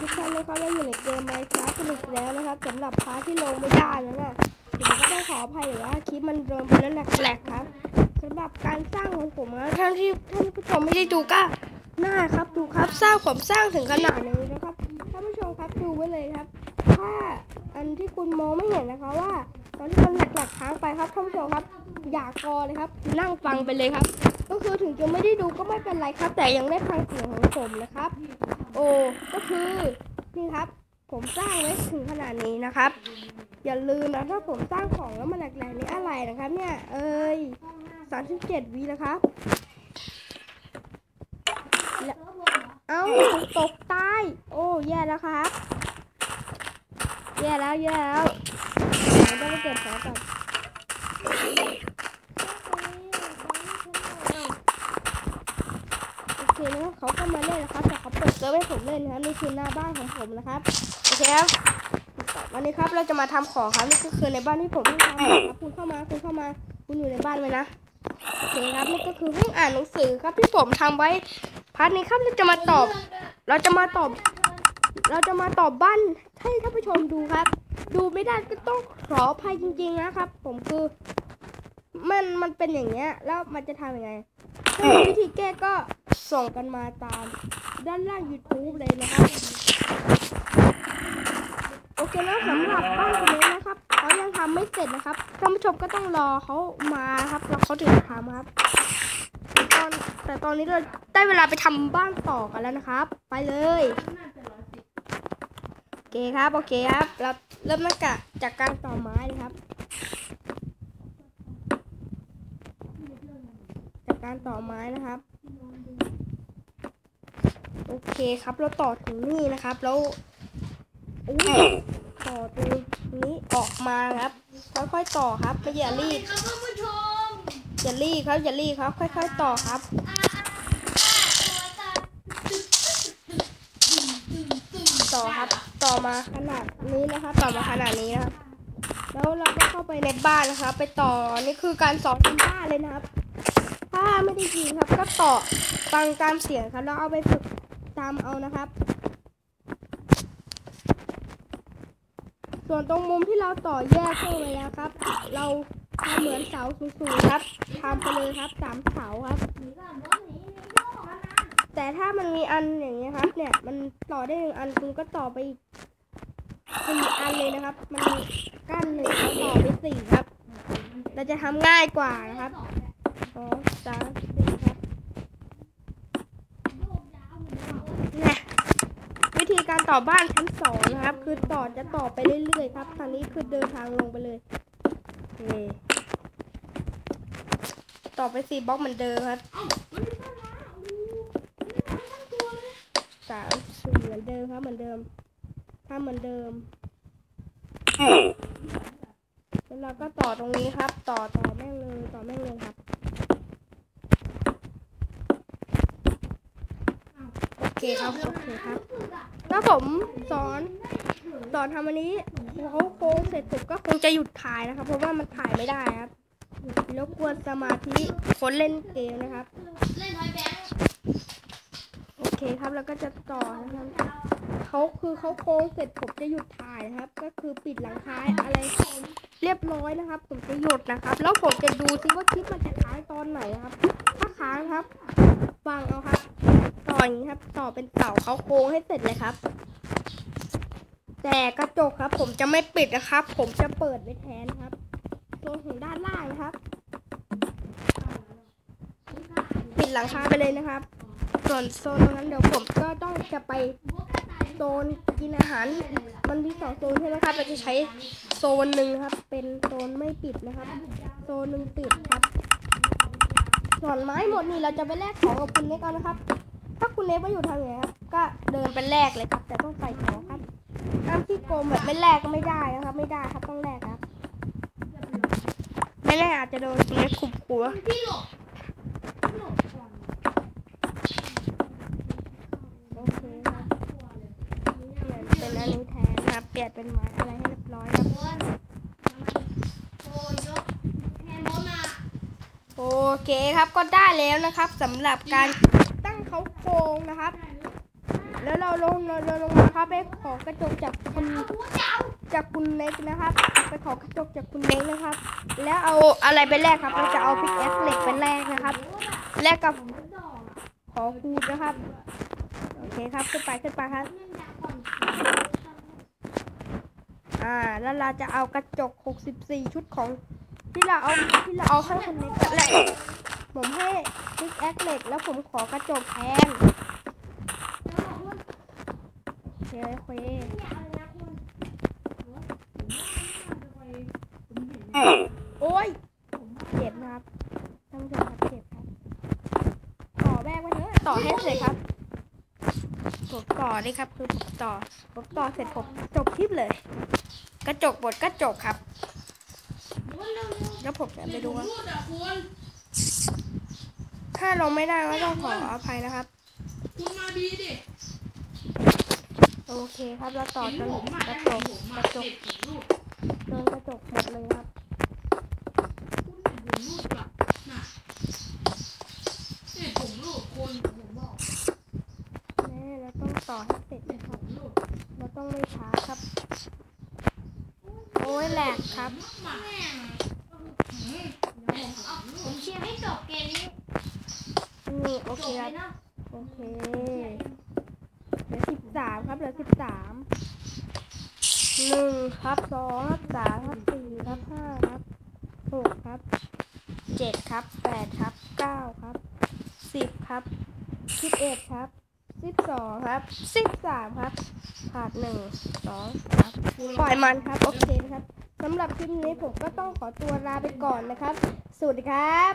ทุกท่านนะครับเราอยู่ในเกมไมค์ครับสนุกแล้วนะครับสำหรับพาร์ทที่ลงไม่ได้นั่นะผมก็ต้องขออภัยว่าคลิปมันเริ่มไปแล้วแหลกๆครับสำหรับการสร้างของผมนะท่านที่ท่านผู้ชมไม่ได้ดูก็น่าครับดูครับสร้างผมสร้างถึงขนาดนี้นะครับท่านผู้ชมครับดูไว้เลยครับ ถ้าอันที่คุณมองไม่เห็นนะคะว่า ตอนที่มันแหลกๆค้างไปครับท่านผู้ชมครับ อย่ากอเลยครับ นั่งฟังไปเลยครับ ก็คือถึงจะไม่ได้ดูก็ไม่เป็นไรครับ แต่ยังได้ฟังเสียงของผมนะครับ โอ้ก็คือนี่ครับ ผมสร้างไว้ถึงขนาดนี้นะครับ อย่าลืมนะถ้าผมสร้างของแล้วมันแหลกๆนี่อะไรนะครับ เนี่ยเอ้ยสามสิบเจ็ดวินะครับและเอ้าตกตายโอ้แย่แล้วครับแย่แล้วแย่แล้ว ต้องไปเก็บของก่อนโอเคนะเขาก็มาเล่นนะครับแต่เขาเปิดเซิร์ฟให้ผมเล่นนะครับนี่คือหน้าบ้านของผมนะครับโอเคครับวันนี้ครับเราจะมาทำของครับนี่ก็คือในบ้านที่ผมเพิ่งทำครับคุณเข้ามาคุณเข้ามาคุณอยู่ในบ้านไว้นะโอเคครับนี่ก็คือเพิ่งอ่านหนังสือครับที่ผมทำไว้พาร์ทนี้ครับเราจะมาตอบ เราจะมาตอบ เราจะมาตอบบ้านให้ท่านผู้ชมดูครับ ดูไม่ได้ก็ต้องขออภัยจริงๆนะครับ ผมคือ มันมันเป็นอย่างเงี้ย แล้วมันจะทำยังไงวิธีแก้ก็ส่งกันมาตาม ด้านล่าง YouTube เลยนะครับ โอเคแล้วสำหรับบ้านคนนี้นะครับเขายังทำไม่เสร็จนะครับท่านผู้ชมก็ต้องรอเขามาครับแล้วเขาถึงจะทำครับตอนแต่ตอนนี้เราได้เวลาไปทำบ้านต่อกันแล้วนะครับ ไปเลย เคครับโอเคครับ เราเริ่มตั้งแต่จากการต่อไม้เลยครับ จากการต่อไม้นะครับ โอเคครับเราต่อถึงนี่นะครับแล้วอุ้ยต่อตรงนี้ออกมาครับ ค่อยๆต่อครับไม่อย่ารีบครับท่านผู้ชมอย่ารีบครับอย่ารีบครับ ค่อยๆต่อครับ ต่อครับ ต่อมาขนาดนี้นะครับ ต่อมาขนาดนี้นะครับ แล้วเราก็เข้าไปในบ้านนะครับ ไปต่อ นี่คือการสอนทำบ้านเลยนะครับ ถ้าไม่ได้ยินครับ ก็ต่อฟังตามเสียงครับ แล้วเอาไปฝึกตามเอานะครับ ส่วนตรงมุมที่เราต่อแยกเข้าไปแล้วครับ เราทำเหมือนเสาสูงๆครับทำไปเลยครับสามเสาครับ แต่ถ้ามันมีอันอย่างเงี้ยครับ เนี่ย มันต่อได้หนึ่งอันคุณก็ต่อไปอีกสี่อันเลยนะครับ มันมีกั้นหนึ่งแล้วต่อไปสี่ครับ เราจะทำง่ายกว่านะครับสองสามสี่ครับเนี่ยวิธีการต่อบ้านชั้นสองนะครับ คือต่อจะต่อไปเรื่อยๆครับทางนี้คือเดินทางลงไปเลยนี่ต่อไปสี่บล็อกเหมือนเดิมครับ สามสี่เหมือนเดิมครับเหมือนเดิมทำเหมือนเดิม แล้วเราก็ต่อตรงนี้ครับ ต่อต่อแม่งเลยต่อแม่งเลยครับ โอเคครับ โอเคครับ แล้วผมสอนสอนทำอันนี้เขาโค้งเสร็จผมก็คงจะหยุดถ่ายนะครับ เพราะว่ามันถ่ายไม่ได้ครับแล้วกวนสมาธิคนเล่นเกมนะครับ เล่นไวแบงค์ โอ เคครับแล้วก็จะต่อนะครับเขาคือเขาโค้งเสร็จผมจะหยุดถ่ายนะครับ ก็คือปิดหลังคาอะไรเรียบร้อยนะครับ ผมจะหยุดนะครับ แล้วผมจะดูซิว่าคลิปมันจะค้างตอนไหนครับ ถ้าค้างครับฟังเอาครับต่ออย่างนี้ครับ ต่อเป็นเสาเขาโค้งให้เสร็จเลยครับ แต่กระจกครับ ผมจะไม่ปิดนะครับ ผมจะเปิดไว้แทนครับตัวของด้านล่างนะครับ ปิดหลังคาไปเลยนะครับ ส่วนโซนตรงนั้นเดี๋ยวผมก็ต้องจะไปโซนกินอาหาร มันมีสองโซนใช่ไหมครับเราจะใช้โซนหนึ่งครับ เป็นโซนไม่ปิดนะครับ โซนหนึ่งปิดครับ ส่วนไม้หมดนี่เราจะไปแลกของกับคุณเล็กเอานะครับ ถ้าคุณเล็กไม่อยู่ทางไหนครับ ก็เดินไปแลกเลยครับ แต่ต้องใส่ของครับห้ามที่โกงแบบไม่แลกก็ไม่ได้นะครับ ไม่ได้ครับต้องแลกครับ ไม่แลกอาจจะโดนคุณเล็กขุบหัว พี่หลบหลบก่อน โอเคครับเปลี่ยนเป็นอันนี้แทนนะครับ เป ลี่ยนเป็นไม้อะไรให้เรียบร้อยครับโอ้ยยกแฮนด์บอลมาโอเคครับก็ได้แล้วนะครับสำหรับการตั้งเขาโครงนะครับ แล้วเราลงเราเราลงมาครับไปขอกระจกจากคุณจากคุณเน็กนะครับ ไปขอกระจกจากคุณเน็กนะครับ แล้วเอาอะไรไปแลกครับเราจะเอาพิกแอคเหล็กไปแลกนะครับแลกกับขอคูดนะครับโอเคครับขึ้นไปขึ้นไปครับ อ่า แล้วเราจะเอากระจก 64 ชุดของ ที่เราเอาที่เราเอาให้คนเน็กแหละผมให้พิกแอคเหล็ก แล้วผมขอกระจกแทนโอเคโอเคโอ้ยเจ็บนะครับท่านผู้ชมครับเจ็บครับ ต่อแบกไว้เถอะต่อให้เสร็จครับผมต่อนี่ครับ คือผมต่อ ผมต่อเสร็จผมจบคลิปเลย กระจกบดกระจกครับ แล้วผมจะไปดูว่ารูดอะคุณถ้าลงไม่ได้ก็ต้องขออภัยนะครับ คุณมาบีดิ โอเคครับเราต่อเห็นกันผมอะกระได้จเห็กนผมกอะระจกเด็กผมรูดโดนกระจกหมดเลยครับคุณเห็นผมรูดแบบน่ะเห็นผมรูดคุณผมบอกแม่เราต้องต่อให้เสร็จเห็นะนคผรับมรูดเราต้องไม่ช้าครับโอ้ ยแหลกครับมาแม่งเอาผมเชียร์ให้จบเกมนี้นี่โอจเคบคเลรับยนะโอเคเหลือสิบสามครับเหลือสิบสามหนึ่งครับสองครับสามครับสี่ครับห้าครับหกครับเจ็ดครับแปดครับเก้าครับสิบครับสิบเอ็ดครับ สิบสองครับสิบสามครับขาดหนึ่งสองครับปล่อยมันครับ โอเคนะครับสำหรับคลิปนี้ผมก็ต้องขอตัวลาไปก่อนนะครับ สวัสดีครับ